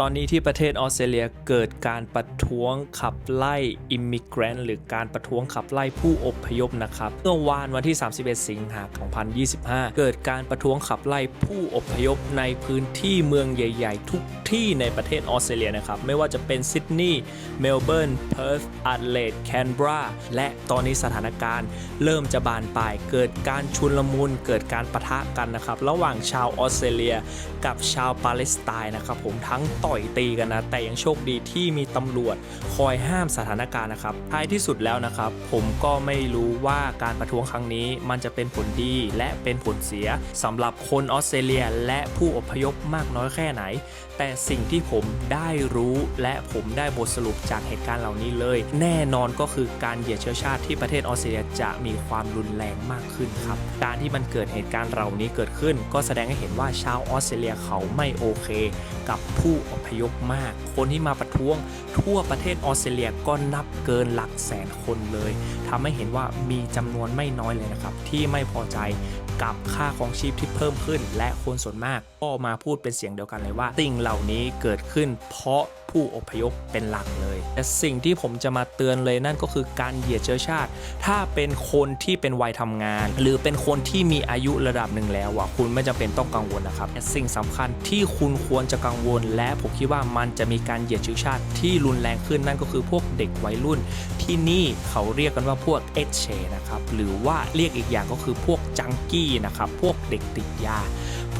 ตอนนี้ที่ประเทศออสเตรเลียเกิดการประท้วงขับไล่อิมมิเกรนหรือการประท้วงขับไล่ผู้อพยพนะครับเมื่อวานวันที่ 31 สิงหาคม 2025 เกิดการประท้วงขับไล่ผู้อพยพในพื้นที่เมืองใหญ่ ๆ ทุกที่ในประเทศออสเตรเลียนะครับ ไม่ว่าจะเป็นซิดนีย์เมลเบิร์นเพิร์ธแอดเลดแคนเบราและตอนนี้สถานการณ์ เริ่มจะบานปลาย เกิดการชุนลมุนเกิดการปะทะกันนะครับ ระหว่างชาวออสเตรเลีย กับชาวปาเลสไตน์นะครับผมทั้งต่อยตีกันนะ แต่ยังโชคดีที่มีตำรวจคอยห้ามสถานการณ์นะครับท้ายที่สุดแล้วนะครับ ผมก็ไม่รู้ว่าการประท้วงครั้งนี้ มันจะเป็นผลดีและเป็นผลเสียสำหรับคนออสเตรเลียและผู้อพยพมากน้อยแค่ไหน แต่สิ่งที่ผมได้รู้และผมได้บทสรุปจากเหตุการณ์เหล่านี้เลย แน่นอนก็คือการเหยียดเชื้อชาติที่ประเทศออสเตรเลียจะมีความรุนแรงมากขึ้นครับการที่มันเกิดเหตุการณ์เหล่านี้เกิดขึ้น ก็แสดงให้เห็นว่าชาวออสเตรเลียเขาไม่โอเค กับผู้อพยพมาก คนที่มาประท้วงทั่วประเทศออสเตรเลียก็นับเกินหลักแสนคนเลยทำให้เห็นว่ามีจำนวนไม่น้อยเลยนะครับ ที่ไม่พอใจ กับค่าของชีพที่เพิ่มขึ้น และคนส่วนมากก็มาพูดเป็นเสียงเดียวกันเลยว่าสิ่งเหล่านี้เกิดขึ้นเพราะผู้อพยพเป็นหลักเลยแต่สิ่งที่ผมจะมาเตือนเลยนั่นก็คือการเหยียดเชื้อชาติ ถ้าเป็นคนที่เป็นวัยทำงาน หรือเป็นคนที่มีอายุระดับหนึ่งแล้วอะคุณไม่จำเป็นต้องกังวลนะครับแต่สิ่งสำคัญที่คุณควรจะกังวล และผมคิดว่ามันจะมีการเหยียดเชื้อชาติที่รุนแรงขึ้นนั่นก็คือพวกเด็กวัยรุ่น ที่นี่เขาเรียกกันว่าพวกเอชเชนะครับ หรือว่าเรียกอีกอย่างก็คือพวกจังกี้นะครับ พวกเด็กติดยา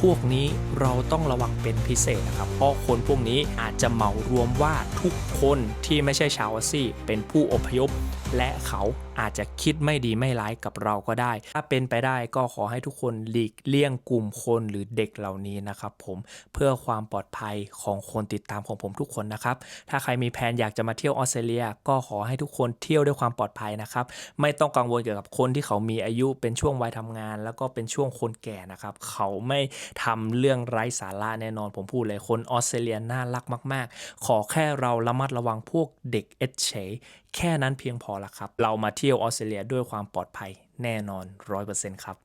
พวกนี้เราต้องระวังเป็นพิเศษนะครับ เพราะคนพวกนี้อาจจะเหมารวมว่าทุกคนที่ไม่ใช่ชาวอาซี่เป็นผู้อพยพ และเขาอาจจะคิดไม่ดีไม่ร้ายกับเราก็ได้ ถ้าเป็นไปได้ก็ขอให้ทุกคนหลีกเลี่ยงกลุ่มคนหรือเด็กเหล่านี้นะครับผมเพื่อความปลอดภัยของคนติดตามของผมทุกคนนะครับ ถ้าใครมีแผนอยากจะมาเที่ยวออสเตรเลีย ก็ขอให้ทุกคนเที่ยวด้วยความปลอดภัยนะครับ ไม่ต้องกังวลเกี่ยวกับคนที่เขามีอายุเป็นช่วงวัยทำงาน แล้วก็เป็นช่วงคนแก่นะครับเขาไม่ทำเรื่องไร้สาระแน่นอนผมพูดเลยคนออสเตรเลียน่ารักมาก ๆ ขอแค่เราระมัดระวังพวกเด็กเอชเฉย แค่นั้นเพียงพอละครับ เรามาเที่ยวออสเตรเลียด้วยความปลอดภัยแน่นอน 100%ครับ